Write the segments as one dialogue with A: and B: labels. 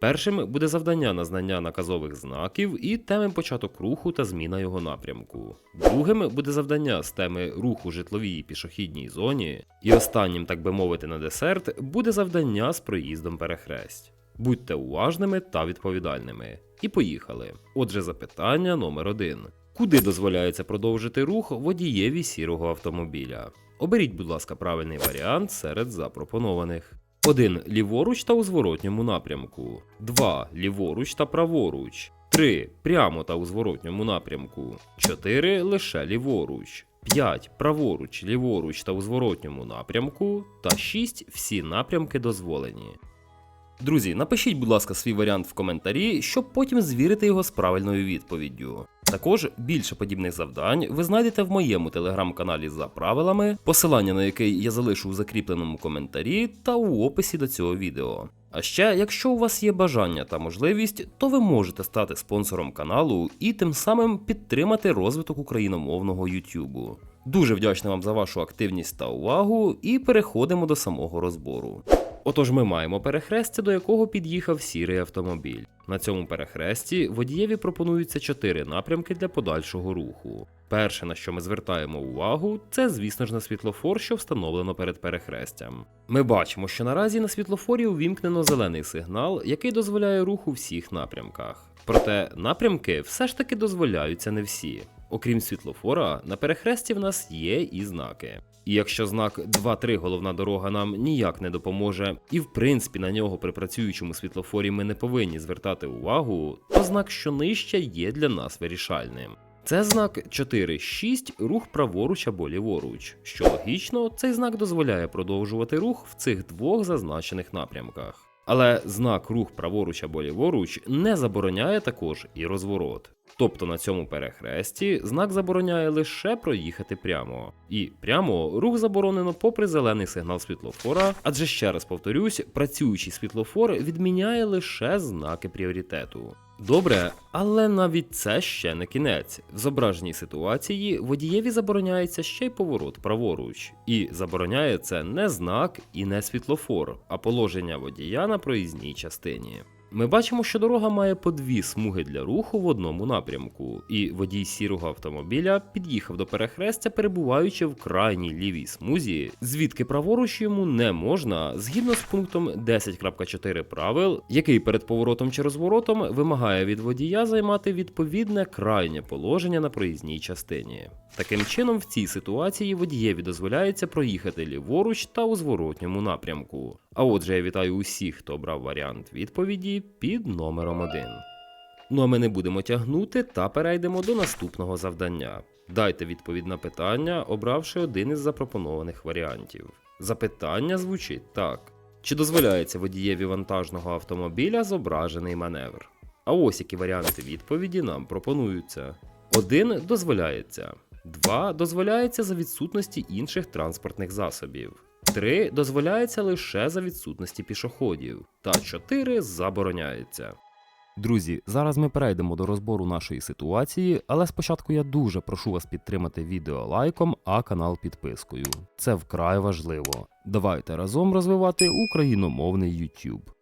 A: Першим буде завдання на знання наказових знаків і теми початок руху та зміна його напрямку. Другим буде завдання з теми руху житловій пішохідній зоні. І останнім, так би мовити, на десерт буде завдання з проїздом перехресть. Будьте уважними та відповідальними. І поїхали. Отже, запитання номер один. Куди дозволяється продовжити рух водієві сірого автомобіля? Оберіть, будь ласка, правильний варіант серед запропонованих. 1. Ліворуч та у зворотньому напрямку. 2. Ліворуч та праворуч. 3. Прямо та у зворотньому напрямку. 4. Лише ліворуч. 5. Праворуч, ліворуч та у зворотньому напрямку. Та 6. Всі напрямки дозволені. Друзі, напишіть, будь ласка, свій варіант в коментарі, щоб потім звірити його з правильною відповіддю. Також більше подібних завдань ви знайдете в моєму телеграм-каналі за правилами, посилання на який я залишу у закріпленому коментарі та у описі до цього відео. А ще, якщо у вас є бажання та можливість, то ви можете стати спонсором каналу і тим самим підтримати розвиток україномовного YouTube. Дуже вдячний вам за вашу активність та увагу, і переходимо до самого розбору. Отож, ми маємо перехрестя, до якого під'їхав сірий автомобіль. На цьому перехресті водієві пропонуються чотири напрямки для подальшого руху. Перше, на що ми звертаємо увагу, це, звісно ж, на світлофор, що встановлено перед перехрестям. Ми бачимо, що наразі на світлофорі увімкнено зелений сигнал, який дозволяє рух у всіх напрямках. Проте напрямки все ж таки дозволяються не всі. Окрім світлофора, на перехресті в нас є і знаки. І якщо знак 2-3 головна дорога нам ніяк не допоможе, і в принципі на нього при працюючому світлофорі ми не повинні звертати увагу, то знак, що нижче, є для нас вирішальним. Це знак 4-6 рух праворуч або ліворуч. Що логічно, цей знак дозволяє продовжувати рух в цих двох зазначених напрямках. Але знак рух праворуч або ліворуч не забороняє також і розворот. Тобто на цьому перехресті знак забороняє лише проїхати прямо. І прямо рух заборонено попри зелений сигнал світлофора, адже ще раз повторюсь, працюючий світлофор відміняє лише знаки пріоритету. Добре, але навіть це ще не кінець. В зображеній ситуації водієві забороняється ще й поворот праворуч, і забороняє це не знак і не світлофор, а положення водія на проїзній частині. Ми бачимо, що дорога має по дві смуги для руху в одному напрямку, і водій сірого автомобіля під'їхав до перехрестя, перебуваючи в крайній лівій смузі, звідки праворуч йому не можна, згідно з пунктом 10.4 правил, який перед поворотом чи розворотом вимагає від водія займати відповідне крайнє положення на проїзній частині. Таким чином, в цій ситуації водієві дозволяється проїхати ліворуч та у зворотньому напрямку. А отже, я вітаю усіх, хто обрав варіант відповіді під номером 1. Ну а ми не будемо тягнути та перейдемо до наступного завдання. Дайте відповідь на питання, обравши один із запропонованих варіантів. Запитання звучить так: чи дозволяється водієві вантажного автомобіля зображений маневр? А ось які варіанти відповіді нам пропонуються. 1 дозволяється. 2 дозволяється за відсутності інших транспортних засобів. 3 дозволяється лише за відсутності пішоходів. Та 4 забороняється. Друзі, зараз ми перейдемо до розбору нашої ситуації, але спочатку я дуже прошу вас підтримати відео лайком, а канал підпискою. Це вкрай важливо. Давайте разом розвивати україномовний YouTube.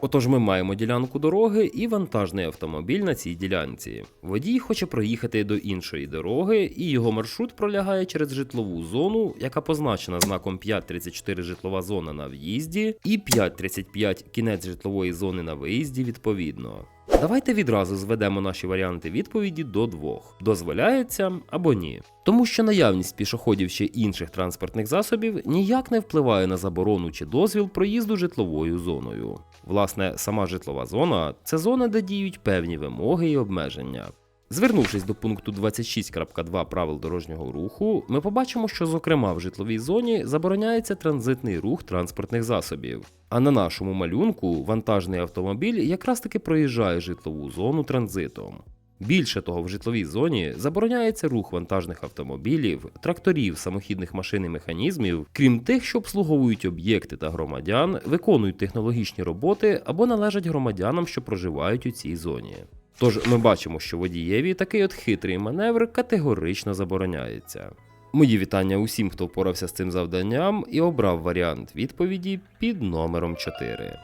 A: Отож, ми маємо ділянку дороги і вантажний автомобіль на цій ділянці. Водій хоче проїхати до іншої дороги, і його маршрут пролягає через житлову зону, яка позначена знаком 534 житлова зона на в'їзді, і 535 кінець житлової зони на виїзді відповідно. Давайте відразу зведемо наші варіанти відповіді до двох: дозволяється або ні. Тому що наявність пішоходів чи інших транспортних засобів ніяк не впливає на заборону чи дозвіл проїзду житловою зоною. Власне, сама житлова зона це зона, де діють певні вимоги і обмеження. Звернувшись до пункту 26.2 правил дорожнього руху, ми побачимо, що, зокрема, в житловій зоні забороняється транзитний рух транспортних засобів. А на нашому малюнку вантажний автомобіль якраз таки проїжджає житлову зону транзитом. Більше того, в житловій зоні забороняється рух вантажних автомобілів, тракторів, самохідних машин і механізмів, крім тих, що обслуговують об'єкти та громадян, виконують технологічні роботи або належать громадянам, що проживають у цій зоні. Тож ми бачимо, що водієві такий от хитрий маневр категорично забороняється. Мої вітання усім, хто впорався з цим завданням і обрав варіант відповіді під номером 4.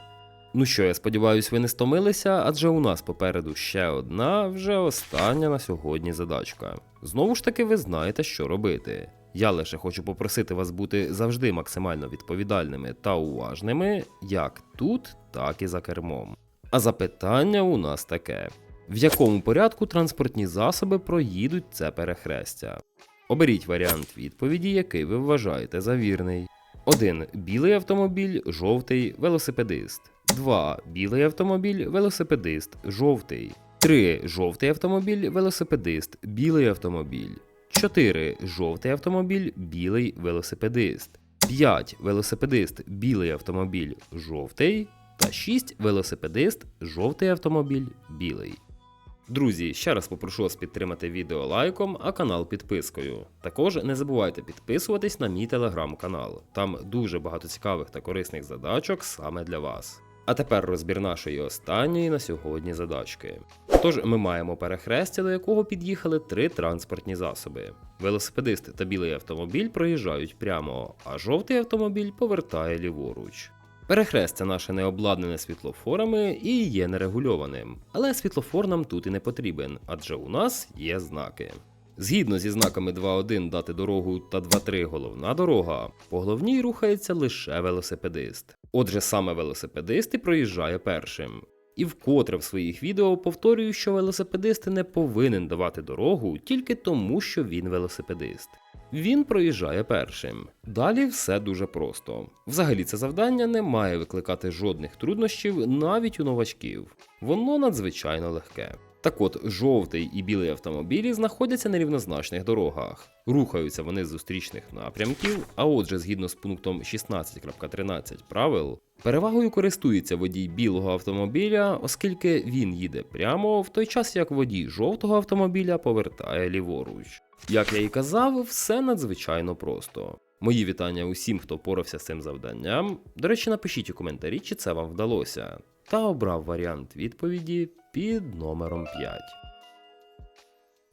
A: Ну що, я сподіваюся, ви не стомилися, адже у нас попереду ще одна, вже остання на сьогодні задачка. Знову ж таки, ви знаєте, що робити. Я лише хочу попросити вас бути завжди максимально відповідальними та уважними, як тут, так і за кермом. А запитання у нас таке: в якому порядку транспортні засоби проїдуть це перехрестя? Оберіть варіант відповіді, який ви вважаєте за вірний. 1. Білий автомобіль, жовтий, велосипедист. 2. Білий автомобіль, велосипедист, жовтий. 3. Жовтий автомобіль, велосипедист, білий автомобіль. 4. Жовтий автомобіль, білий велосипедист. 5. Велосипедист, білий автомобіль, жовтий. Та 6. Велосипедист, жовтий автомобіль, білий. Друзі, ще раз попрошу вас підтримати відео лайком, а канал підпискою. Також не забувайте підписуватись на мій телеграм-канал. Там дуже багато цікавих та корисних задачок саме для вас. А тепер розбір нашої останньої на сьогодні задачки. Тож ми маємо перехрестя, до якого під'їхали три транспортні засоби. Велосипедист та білий автомобіль проїжджають прямо, а жовтий автомобіль повертає ліворуч. Перехрестя наше не обладнане світлофорами і є нерегульованим, але світлофор нам тут і не потрібен, адже у нас є знаки. Згідно зі знаками 2.1 дати дорогу та 2.3 головна дорога, по головній рухається лише велосипедист. Отже, саме велосипедист і проїжджає першим. І вкотре в своїх відео повторюю, що велосипедист не повинен давати дорогу тільки тому, що він велосипедист. Він проїжджає першим. Далі все дуже просто. Взагалі, це завдання не має викликати жодних труднощів навіть у новачків. Воно надзвичайно легке. Так от, жовтий і білий автомобілі знаходяться на рівнозначних дорогах. Рухаються вони з зустрічних напрямків, а отже, згідно з пунктом 16.13 правил, перевагою користується водій білого автомобіля, оскільки він їде прямо, в той час як водій жовтого автомобіля повертає ліворуч. Як я і казав, все надзвичайно просто. Мої вітання усім, хто порався з цим завданням. До речі, напишіть у коментарі, чи це вам вдалося, та обрав варіант відповіді під номером 5.